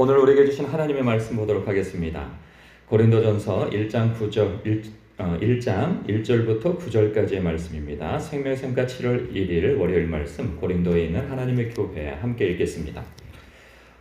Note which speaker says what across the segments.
Speaker 1: 오늘 우리에게 주신 하나님의 말씀 보도록 하겠습니다. 고린도전서 1장 9절 1, 어, 1장 1절부터 9절까지의 말씀입니다. 생명샘가 7월 1일 월요일 말씀 고린도에 있는 하나님의 교회 함께 읽겠습니다.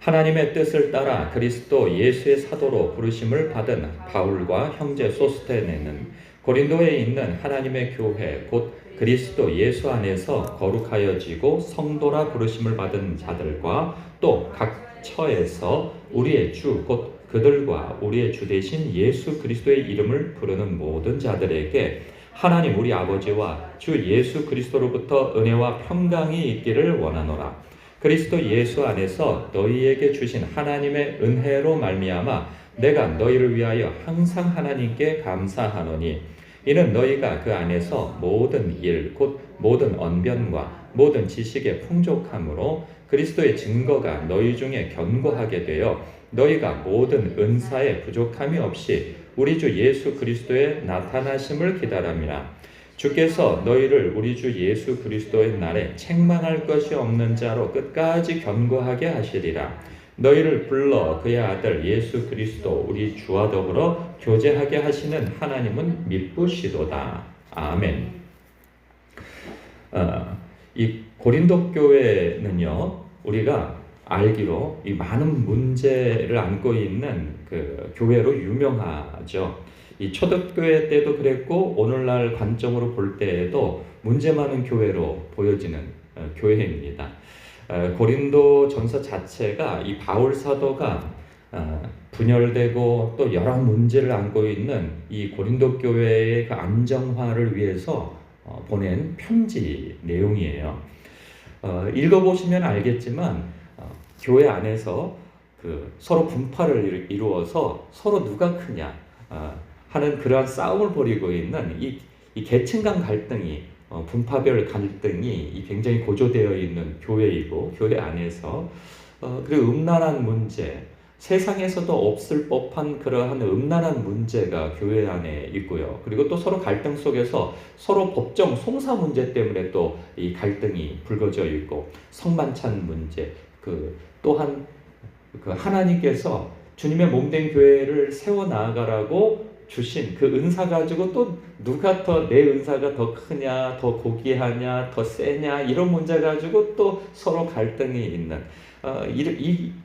Speaker 1: 하나님의 뜻을 따라 그리스도 예수의 사도로 부르심을 받은 바울과 형제 소스테네는 고린도에 있는 하나님의 교회 곧 그리스도 예수 안에서 거룩하여지고 성도라 부르심을 받은 자들과 또각 처에서 우리의 주 곧 그들과 우리의 주 대신 예수 그리스도의 이름을 부르는 모든 자들에게 하나님 우리 아버지와 주 예수 그리스도로부터 은혜와 평강이 있기를 원하노라. 그리스도 예수 안에서 너희에게 주신 하나님의 은혜로 말미암아 내가 너희를 위하여 항상 하나님께 감사하노니 이는 너희가 그 안에서 모든 일 곧 모든 언변과 모든 지식의 풍족함으로 그리스도의 증거가 너희 중에 견고하게 되어 너희가 모든 은사에 부족함이 없이 우리 주 예수 그리스도의 나타나심을 기다립니다. 주께서 너희를 우리 주 예수 그리스도의 날에 책망할 것이 없는 자로 끝까지 견고하게 하시리라. 너희를 불러 그의 아들 예수 그리스도 우리 주와 더불어 교제하게 하시는 하나님은 미쁘시도다. 아멘. 어, 이 고린도 교회는요 우리가 알기로 이 많은 문제를 안고 있는 그 교회로 유명하죠. 이 초대교회 때도 그랬고 오늘날 관점으로 볼 때에도 문제 많은 교회로 보여지는 어, 교회입니다. 어, 고린도 전서 자체가 이 바울 사도가 어, 분열되고 또 여러 문제를 안고 있는 이 고린도 교회의 그 안정화를 위해서 어, 보낸 편지 내용이에요. 어, 읽어보시면 알겠지만 어, 교회 안에서 그 서로 분파를 이루어서 서로 누가 크냐 어, 하는 그러한 싸움을 벌이고 있는 이, 이 계층 간 갈등이 어, 분파별 갈등이 굉장히 고조되어 있는 교회이고 교회 안에서 어, 그리고 음란한 문제 세상에서도 없을 법한 그러한 음란한 문제가 교회 안에 있고요. 그리고 또 서로 갈등 속에서 서로 법정 송사 문제 때문에 또 이 갈등이 불거져 있고 성만찬 문제 그 또한 그 하나님께서 주님의 몸된 교회를 세워 나가라고 주신 그 은사 가지고 또 누가 더 내 은사가 더 크냐, 더 고귀하냐, 더 세냐 이런 문제 가지고 또 서로 갈등이 있는 어,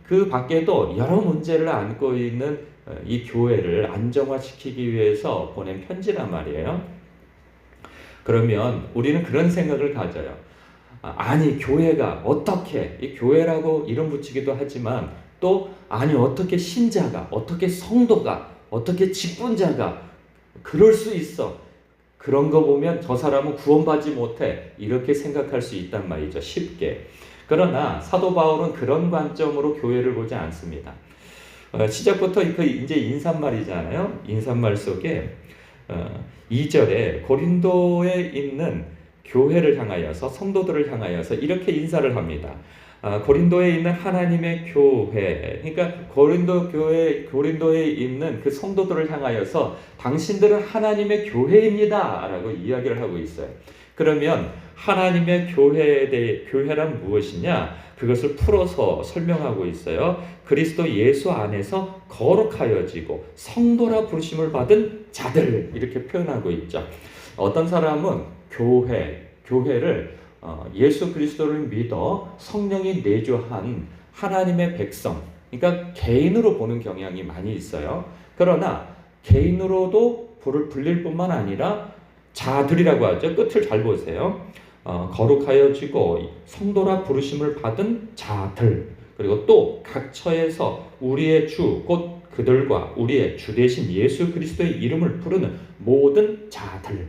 Speaker 1: 그 밖에도 여러 문제를 안고 있는 어, 이 교회를 안정화시키기 위해서 보낸 편지란 말이에요. 그러면 우리는 그런 생각을 가져요. 아, 아니 교회가 어떻게 이 교회라고 이름 붙이기도 하지만 또 아니 어떻게 신자가 어떻게 성도가 어떻게 직분자가 그럴 수 있어. 그런 거 보면 저 사람은 구원받지 못해. 이렇게 생각할 수 있단 말이죠. 쉽게. 그러나 사도 바울은 그런 관점으로 교회를 보지 않습니다. 어, 시작부터 그 이제 인사말이잖아요. 인사말 속에 어, 2절에 고린도에 있는 교회를 향하여서 성도들을 향하여서 이렇게 인사를 합니다. 아, 고린도에 있는 하나님의 교회, 그러니까 고린도 교회, 고린도에 있는 그 성도들을 향하여서 당신들은 하나님의 교회입니다라고 이야기를 하고 있어요. 그러면 하나님의 교회에 대해 교회란 무엇이냐? 그것을 풀어서 설명하고 있어요. 그리스도 예수 안에서 거룩하여지고 성도라 부르심을 받은 자들 이렇게 표현하고 있죠. 어떤 사람은 교회, 교회를 어, 예수 그리스도를 믿어 성령이 내주한 하나님의 백성, 그러니까 개인으로 보는 경향이 많이 있어요. 그러나 개인으로도 불을 불릴 뿐만 아니라 자들이라고 하죠. 끝을 잘 보세요. 어, 거룩하여지고 성도라 부르심을 받은 자들 그리고 또 각 처에서 우리의 주 곧 그들과 우리의 주 대신 예수 그리스도의 이름을 부르는 모든 자들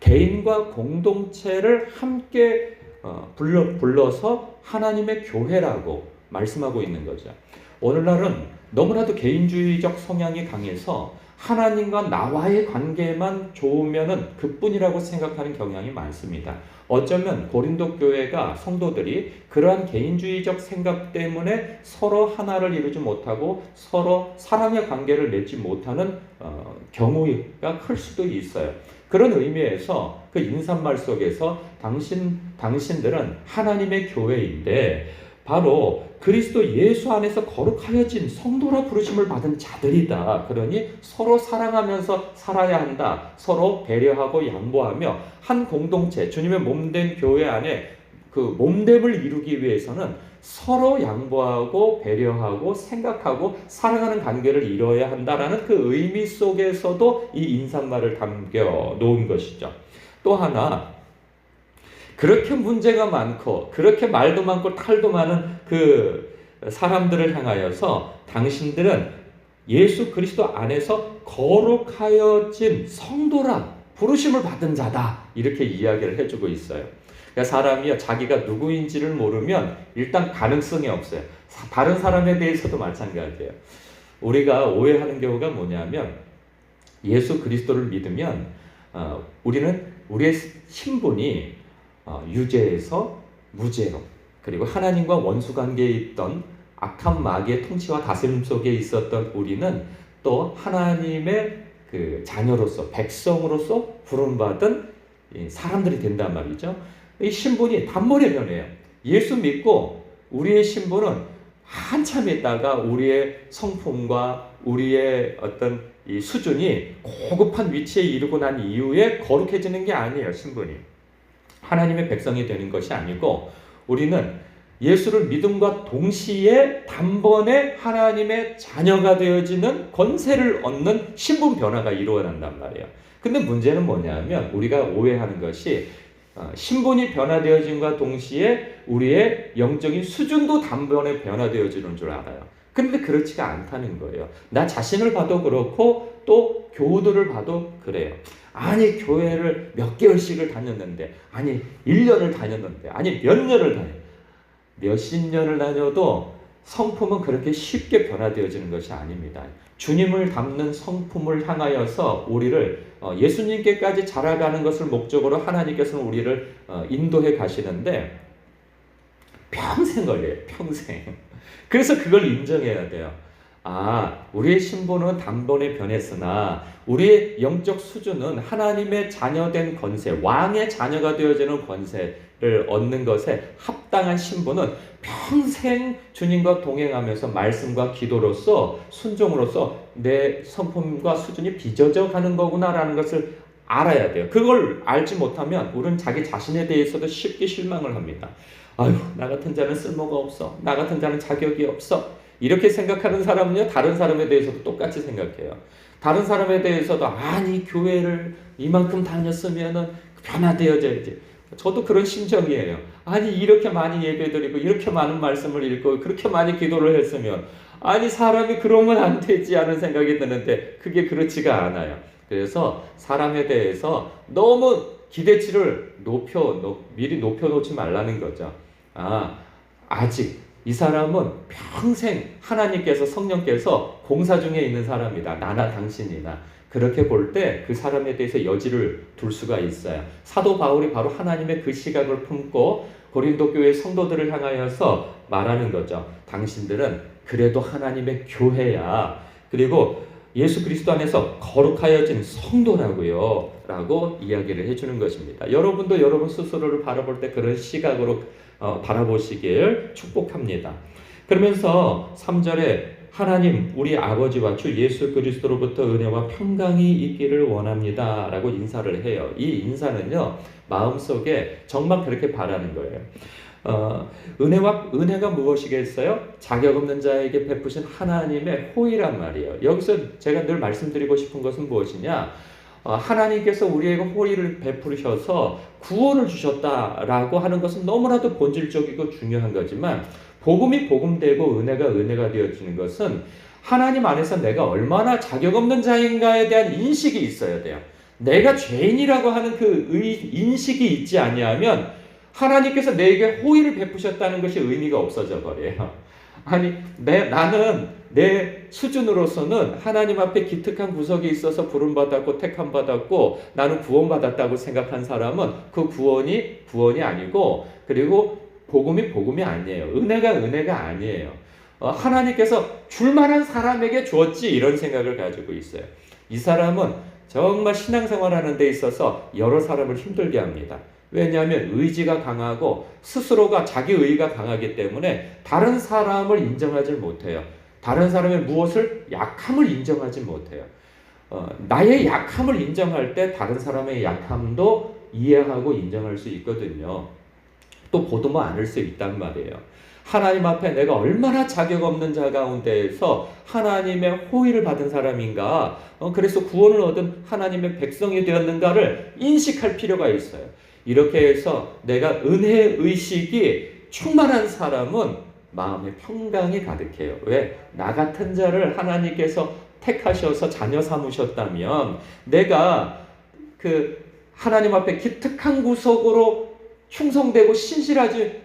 Speaker 1: 개인과 공동체를 함께 어, 불러, 불러서 하나님의 교회라고 말씀하고 있는 거죠. 오늘날은 너무나도 개인주의적 성향이 강해서 하나님과 나와의 관계만 좋으면은 그뿐이라고 생각하는 경향이 많습니다. 어쩌면 고린도 교회가 성도들이 그러한 개인주의적 생각 때문에 서로 하나를 이루지 못하고 서로 사랑의 관계를 맺지 못하는 어, 경우가 클 수도 있어요. 그런 의미에서 그 인사말 속에서 당신 당신들은 하나님의 교회인데 바로 그리스도 예수 안에서 거룩하여진 성도라 부르심을 받은 자들이다. 그러니 서로 사랑하면서 살아야 한다. 서로 배려하고 양보하며 한 공동체, 주님의 몸된 교회 안에 그 몸됨을 이루기 위해서는 서로 양보하고 배려하고 생각하고 사랑하는 관계를 이루어야 한다라는 그 의미 속에서도 이 인사말을 담겨 놓은 것이죠. 또 하나 그렇게 문제가 많고 그렇게 말도 많고 탈도 많은 그 사람들을 향하여서 당신들은 예수 그리스도 안에서 거룩하여진 성도라 부르심을 받은 자다 이렇게 이야기를 해주고 있어요. 그러니까 사람이 자기가 누구인지를 모르면 일단 가능성이 없어요. 다른 사람에 대해서도 마찬가지예요. 우리가 오해하는 경우가 뭐냐면 예수 그리스도를 믿으면 어, 우리는 우리의 신분이 어, 유죄에서 무죄로 그리고 하나님과 원수 관계에 있던 악한 마귀의 통치와 다스림 속에 있었던 우리는 또 하나님의 그 자녀로서 백성으로서 부름받은 사람들이 된단 말이죠. 이 신분이 단번에 변해요. 예수 믿고 우리의 신분은 한참 있다가 우리의 성품과 우리의 어떤 이 수준이 고급한 위치에 이르고 난 이후에 거룩해지는 게 아니에요, 신분이. 하나님의 백성이 되는 것이 아니고 우리는 예수를 믿음과 동시에 단번에 하나님의 자녀가 되어지는 권세를 얻는 신분 변화가 일어난단 말이에요. 근데 문제는 뭐냐면 우리가 오해하는 것이 어, 신분이 변화되어짐과 동시에 우리의 영적인 수준도 단번에 변화되어지는 줄 알아요. 근데 그렇지가 않다는 거예요. 나 자신을 봐도 그렇고 또 교우들을 봐도 그래요. 아니 교회를 몇 개월씩을 다녔는데 아니 1년을 다녔는데 아니 몇 년을 다녔 몇십 년을 다녀도 성품은 그렇게 쉽게 변화되어지는 것이 아닙니다. 주님을 담는 성품을 향하여서 우리를 어, 예수님께까지 자라가는 것을 목적으로 하나님께서는 우리를 어, 인도해 가시는데 평생 걸려요. 평생. 그래서 그걸 인정해야 돼요. 아, 우리의 신분은 단번에 변했으나 우리의 영적 수준은 하나님의 자녀된 권세, 왕의 자녀가 되어지는 권세를 얻는 것에 합당한 신분은 평생 주님과 동행하면서 말씀과 기도로서 순종으로서 내 성품과 수준이 빚어져 가는 거구나라는 것을 알아야 돼요. 그걸 알지 못하면 우리는 자기 자신에 대해서도 쉽게 실망을 합니다. 아유, 나 같은 자는 쓸모가 없어. 나 같은 자는 자격이 없어. 이렇게 생각하는 사람은요, 다른 사람에 대해서도 똑같이 생각해요. 다른 사람에 대해서도, 아니, 교회를 이만큼 다녔으면은 변화되어져야지. 저도 그런 심정이에요. 아니, 이렇게 많이 예배드리고, 이렇게 많은 말씀을 읽고, 그렇게 많이 기도를 했으면, 아니, 사람이 그러면 안 되지 하는 생각이 드는데, 그게 그렇지가 않아요. 그래서 사람에 대해서 너무 기대치를 높여, 미리 높여놓지 말라는 거죠. 아, 아직 이 사람은 평생 하나님께서 성령께서 공사 중에 있는 사람이다. 나나 당신이나. 그렇게 볼 때 그 사람에 대해서 여지를 둘 수가 있어요. 사도 바울이 바로 하나님의 그 시각을 품고 고린도 교회 성도들을 향하여서 말하는 거죠. 당신들은 그래도 하나님의 교회야. 그리고 예수 그리스도 안에서 거룩하여진 성도라고요. 라고 이야기를 해주는 것입니다. 여러분도 여러분 스스로를 바라볼 때 그런 시각으로 어, 바라보시길 축복합니다. 그러면서 3절에 하나님 우리 아버지와 주 예수 그리스도로부터 은혜와 평강이 있기를 원합니다. 라고 인사를 해요. 이 인사는요, 마음속에 정말 그렇게 바라는 거예요. 어, 은혜와 은혜가 무엇이겠어요? 자격 없는 자에게 베푸신 하나님의 호의란 말이에요. 여기서 제가 늘 말씀드리고 싶은 것은 무엇이냐? 어, 하나님께서 우리에게 호의를 베푸셔서 구원을 주셨다라고 하는 것은 너무나도 본질적이고 중요한 거지만 복음이 복음되고 은혜가 은혜가 되어지는 것은 하나님 안에서 내가 얼마나 자격 없는 자인가에 대한 인식이 있어야 돼요. 내가 죄인이라고 하는 그 인식이 있지 아니하면 하나님께서 내게 호의를 베푸셨다는 것이 의미가 없어져 버려요. 아니, 내, 나는 내 수준으로서는 하나님 앞에 기특한 구석이 있어서 부름받았고 택함받았고 나는 구원받았다고 생각한 사람은 그 구원이 구원이 아니고 그리고 복음이 복음이 아니에요. 은혜가 은혜가 아니에요. 어, 하나님께서 줄만한 사람에게 주었지 이런 생각을 가지고 있어요. 이 사람은 정말 신앙생활 하는 데 있어서 여러 사람을 힘들게 합니다. 왜냐하면 의지가 강하고 스스로가 자기 의가 강하기 때문에 다른 사람을 인정하지 못해요. 다른 사람의 무엇을 약함을 인정하지 못해요. 어, 나의 약함을 인정할 때 다른 사람의 약함도 이해하고 인정할 수 있거든요. 또 보도만 않을 수 있단 말이에요. 하나님 앞에 내가 얼마나 자격 없는 자 가운데에서 하나님의 호의를 받은 사람인가, 어, 그래서 구원을 얻은 하나님의 백성이 되었는가를 인식할 필요가 있어요. 이렇게 해서 내가 은혜 의식이 충만한 사람은 마음에 평강이 가득해요. 왜? 나 같은 자를 하나님께서 택하셔서 자녀 삼으셨다면 내가 그 하나님 앞에 기특한 구석으로 충성되고 신실하지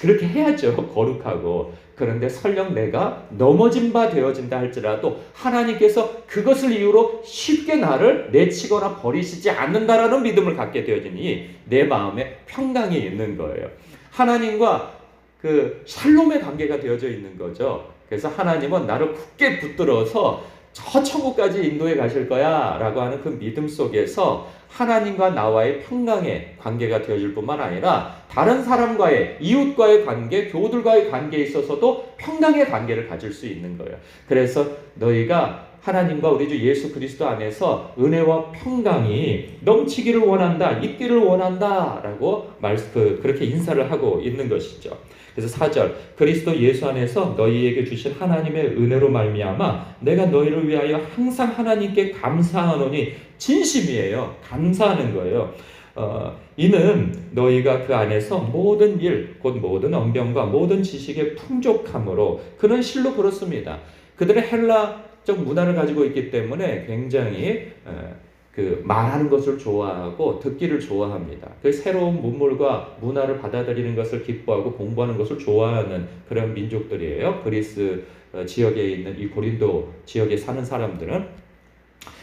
Speaker 1: 그렇게 해야죠. 거룩하고. 그런데 설령 내가 넘어진 바 되어진다 할지라도 하나님께서 그것을 이유로 쉽게 나를 내치거나 버리시지 않는다라는 믿음을 갖게 되어지니 내 마음에 평강이 있는 거예요. 하나님과 그 샬롬의 관계가 되어져 있는 거죠. 그래서 하나님은 나를 굳게 붙들어서 저 천국까지 인도해 가실 거야 라고 하는 그 믿음 속에서 하나님과 나와의 평강의 관계가 되어질 뿐만 아니라 다른 사람과의 이웃과의 관계, 교우들과의 관계에 있어서도 평강의 관계를 가질 수 있는 거예요. 그래서 너희가 하나님과 우리 주 예수 그리스도 안에서 은혜와 평강이 넘치기를 원한다, 있기를 원한다 라고 말 그, 그렇게 인사를 하고 있는 것이죠. 그래서 4절 그리스도 예수 안에서 너희에게 주신 하나님의 은혜로 말미암아 내가 너희를 위하여 항상 하나님께 감사하노니 진심이에요. 감사하는 거예요. 어, 이는 너희가 그 안에서 모든 일, 곧 모든 언변과 모든 지식의 풍족함으로 그는 실로 그렇습니다. 그들은 헬라 적 문화를 가지고 있기 때문에 굉장히 어, 그 말하는 것을 좋아하고 듣기를 좋아합니다. 그 새로운 문물과 문화를 받아들이는 것을 기뻐하고 공부하는 것을 좋아하는 그런 민족들이에요. 그리스 어, 지역에 있는 이 고린도 지역에 사는 사람들은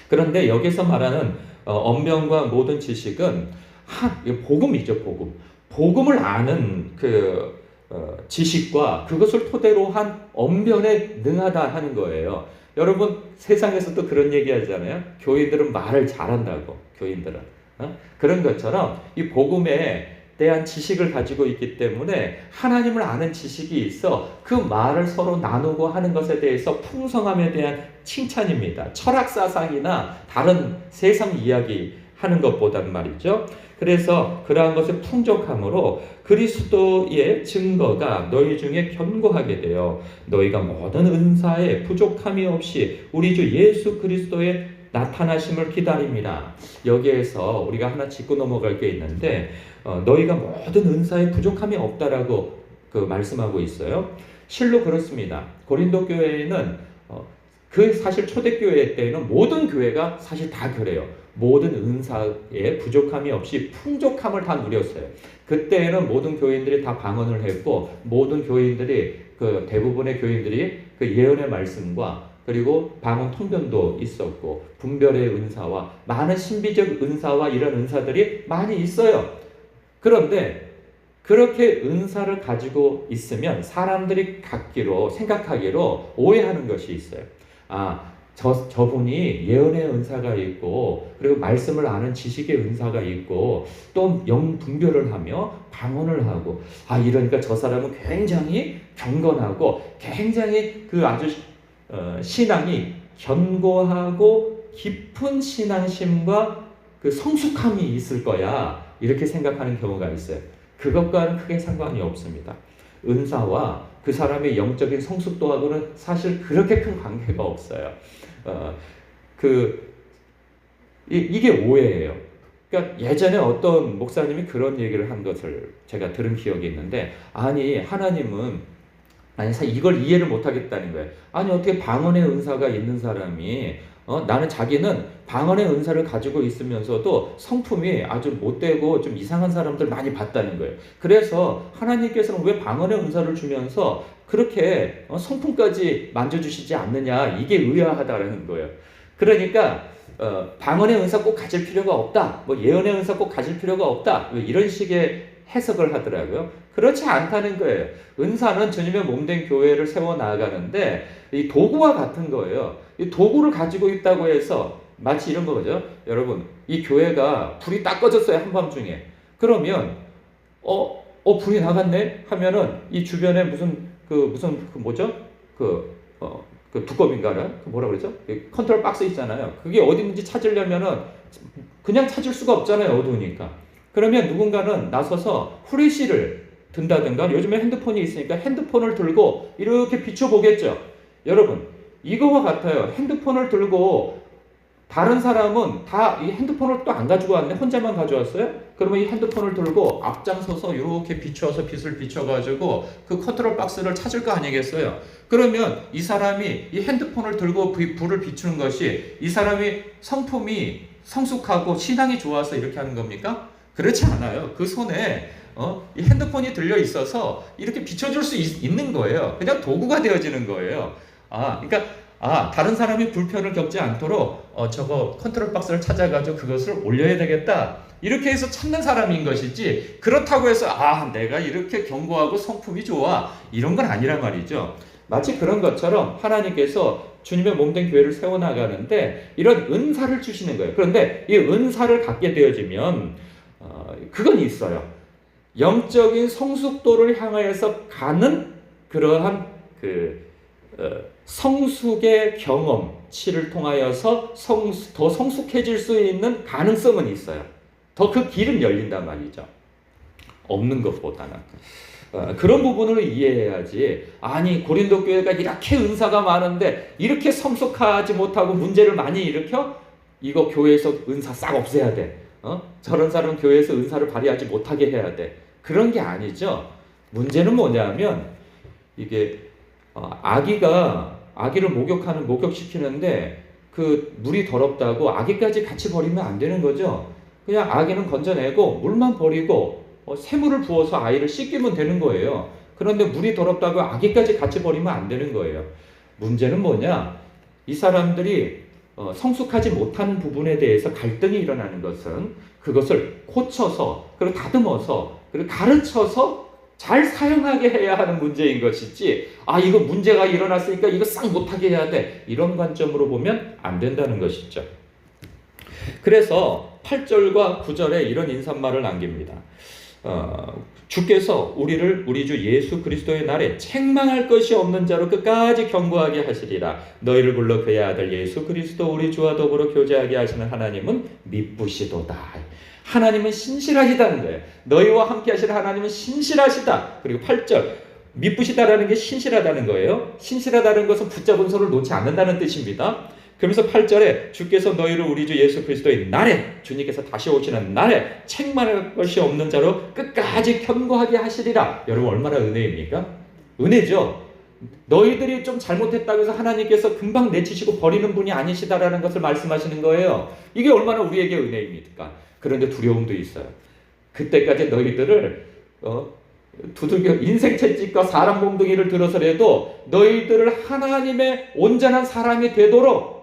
Speaker 1: 그런데 여기서 말하는 어, 언변과 모든 지식은 한 복음이죠, 복음. 복음을 아는 그 어, 지식과 그것을 토대로 한 언변에 능하다 하는 거예요. 여러분 세상에서도 그런 얘기 하잖아요. 교인들은 말을 잘한다고. 교인들은 어? 그런 것처럼 이 복음에 대한 지식을 가지고 있기 때문에 하나님을 아는 지식이 있어 그 말을 서로 나누고 하는 것에 대해서 풍성함에 대한 칭찬입니다. 철학 사상이나 다른 세상 이야기 하는 것보단 말이죠. 그래서 그러한 것의 풍족함으로 그리스도의 증거가 너희 중에 견고하게 되어 너희가 모든 은사에 부족함이 없이 우리 주 예수 그리스도의 나타나심을 기다립니다. 여기에서 우리가 하나 짚고 넘어갈 게 있는데 어, 너희가 모든 은사에 부족함이 없다라고 그 말씀하고 있어요. 실로 그렇습니다. 고린도 교회에는 어, 그 사실 초대교회 때에는 모든 교회가 사실 다 그래요. 모든 은사에 부족함이 없이 풍족함을 다 누렸어요. 그때는 모든 교인들이 다 방언을 했고 모든 교인들이 그 대부분의 교인들이 그 예언의 말씀과 그리고 방언 통변도 있었고 분별의 은사와 많은 신비적 은사와 이런 은사들이 많이 있어요. 그런데 그렇게 은사를 가지고 있으면 사람들이 갖기로 생각하기로 오해하는 것이 있어요. 아, 저, 저분이 예언의 은사가 있고, 그리고 말씀을 아는 지식의 은사가 있고, 또 영분별을 하며 방언을 하고, 아, 이러니까 저 사람은 굉장히 경건하고, 굉장히 그 아주, 어, 신앙이 견고하고, 깊은 신앙심과 그 성숙함이 있을 거야. 이렇게 생각하는 경우가 있어요. 그것과는 크게 상관이 없습니다. 은사와 그 사람의 영적인 성숙도하고는 사실 그렇게 큰 관계가 없어요. 어, 그 이, 게 오해예요. 그러니까 예전에 어떤 목사님이 그런 얘기를 한 것을 제가 들은 기억이 있는데 아니 하나님은 아니 이걸 이해를 못 하겠다는 거예요. 아니 어떻게 방언의 은사가 있는 사람이 어, 나는 자기는 방언의 은사를 가지고 있으면서도 성품이 아주 못되고 좀 이상한 사람들 많이 봤다는 거예요. 그래서 하나님께서는 왜 방언의 은사를 주면서 그렇게 어, 성품까지 만져주시지 않느냐 이게 의아하다라는 거예요. 그러니까 어, 방언의 은사 꼭 가질 필요가 없다. 뭐 예언의 은사 꼭 가질 필요가 없다. 이런 식의 해석을 하더라고요. 그렇지 않다는 거예요. 은사는 주님의 몸된 교회를 세워 나가는데 이 도구와 같은 거예요. 이 도구를 가지고 있다고 해서 마치 이런 거죠. 여러분, 이 교회가 불이 딱 꺼졌어요 한밤중에. 그러면 어, 어 불이 나갔네 하면은 이 주변에 무슨 그 무슨 그 뭐죠? 그 어, 그 두꺼비인가라 그 뭐라 그러죠? 그 컨트롤 박스 있잖아요. 그게 어디든지 찾으려면은 그냥 찾을 수가 없잖아요. 어두우니까. 그러면 누군가는 나서서 후레쉬를 든다든가 요즘에 핸드폰이 있으니까 핸드폰을 들고 이렇게 비춰보겠죠. 여러분 이거와 같아요. 핸드폰을 들고 다른 사람은 다 이 핸드폰을 또 안 가지고 왔네. 혼자만 가져왔어요? 그러면 이 핸드폰을 들고 앞장서서 이렇게 비춰서 빛을 비춰가지고 그 컨트롤 박스를 찾을 거 아니겠어요? 그러면 이 사람이 이 핸드폰을 들고 불- 불을 비추는 것이 이 사람이 성품이 성숙하고 신앙이 좋아서 이렇게 하는 겁니까? 그렇지 않아요. 그 손에 어, 이 핸드폰이 들려 있어서 이렇게 비춰줄 수 있, 있는 거예요. 그냥 도구가 되어지는 거예요. 아, 그러니까 아 다른 사람이 불편을 겪지 않도록 어, 저거 컨트롤 박스를 찾아가지고 그것을 올려야 되겠다. 이렇게 해서 찾는 사람인 것이지 그렇다고 해서 아 내가 이렇게 견고하고 성품이 좋아 이런 건 아니란 말이죠. 마치 그런 것처럼 하나님께서 주님의 몸된 교회를 세워나가는데 이런 은사를 주시는 거예요. 그런데 이 은사를 갖게 되어지면 어, 그건 있어요. 영적인 성숙도를 향하여서 가는 그러한 그 어, 성숙의 경험치를 통하여서 성수, 더 성숙해질 수 있는 가능성은 있어요. 더 그 길은 열린단 말이죠. 없는 것보다는. 어, 그런 부분을 이해해야지. 아니, 고린도 교회가 이렇게 은사가 많은데 이렇게 성숙하지 못하고 문제를 많이 일으켜? 이거 교회에서 은사 싹 없애야 돼. 어? 저런 사람 교회에서 은사를 발휘하지 못하게 해야 돼. 그런 게 아니죠. 문제는 뭐냐면 이게 어, 아기가 아기를 목욕하는 목욕시키는데 그 물이 더럽다고 아기까지 같이 버리면 안 되는 거죠. 그냥 아기는 건져내고 물만 버리고 어, 새물을 부어서 아이를 씻기면 되는 거예요. 그런데 물이 더럽다고 아기까지 같이 버리면 안 되는 거예요. 문제는 뭐냐? 이 사람들이 어, 성숙하지 못한 부분에 대해서 갈등이 일어나는 것은 그것을 고쳐서 그리고 다듬어서 그리고 가르쳐서 잘 사용하게 해야 하는 문제인 것이지 아 이거 문제가 일어났으니까 이거 싹 못하게 해야 돼 이런 관점으로 보면 안 된다는 것이죠. 그래서 8절과 9절에 이런 인사말을 남깁니다. 어, 주께서 우리를 우리 주 예수 그리스도의 날에 책망할 것이 없는 자로 끝까지 경고하게 하시리라. 너희를 불러 그의 아들 예수 그리스도 우리 주와 더불어 교제하게 하시는 하나님은 미쁘시도다. 하나님은 신실하시다는 거예요. 너희와 함께 하시는 하나님은 신실하시다. 그리고 8절 미쁘시다라는 게 신실하다는 거예요. 신실하다는 것은 붙잡은 손을 놓지 않는다는 뜻입니다. 그러면서 8절에 주께서 너희를 우리 주 예수 그리스도의 날에 주님께서 다시 오시는 날에 책망할 것이 없는 자로 끝까지 견고하게 하시리라. 여러분 얼마나 은혜입니까? 은혜죠. 너희들이 좀 잘못했다고 해서 하나님께서 금방 내치시고 버리는 분이 아니시다라는 것을 말씀하시는 거예요. 이게 얼마나 우리에게 은혜입니까? 그런데 두려움도 있어요. 그때까지 너희들을 어, 두들겨 인생 채찍과 사람 몽둥이를 들어서라도 너희들을 하나님의 온전한 사람이 되도록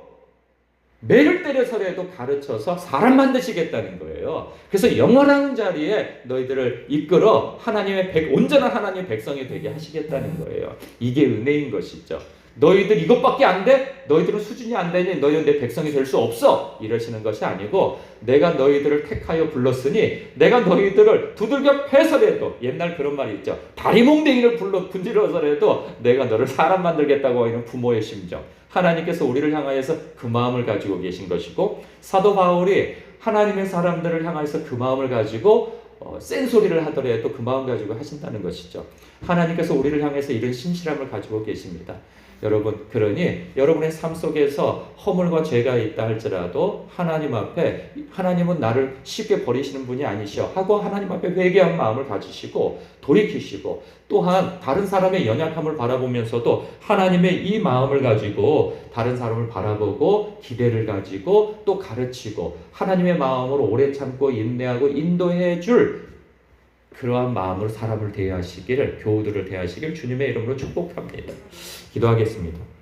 Speaker 1: 매를 때려서라도 가르쳐서 사람 만드시겠다는 거예요. 그래서 영원한 자리에 너희들을 이끌어 하나님의 백, 온전한 하나님의 백성이 되게 하시겠다는 거예요. 이게 은혜인 것이죠. 너희들 이것밖에 안 돼? 너희들은 수준이 안 되니 너희는 내 백성이 될 수 없어. 이러시는 것이 아니고 내가 너희들을 택하여 불렀으니 내가 너희들을 두들겨 패서라도 옛날 그런 말이 있죠. 다리몽댕이를 불러 분질러서라도 내가 너를 사람 만들겠다고 하는 부모의 심정. 하나님께서 우리를 향하여서 그 마음을 가지고 계신 것이고 사도 바울이 하나님의 사람들을 향하여서 그 마음을 가지고 어, 센 소리를 하더라도 그 마음 가지고 하신다는 것이죠. 하나님께서 우리를 향해서 이런 신실함을 가지고 계십니다. 여러분, 그러니 여러분의 삶 속에서 허물과 죄가 있다 할지라도 하나님 앞에 하나님은 나를 쉽게 버리시는 분이 아니시여 하고 하나님 앞에 회개한 마음을 가지시고 돌이키시고 또한 다른 사람의 연약함을 바라보면서도 하나님의 이 마음을 가지고 다른 사람을 바라보고 기대를 가지고 또 가르치고 하나님의 마음으로 오래 참고 인내하고 인도해 줄 그러한 마음으로 사람을 대하시기를 교우들을 대하시길 주님의 이름으로 축복합니다. 기도하겠습니다.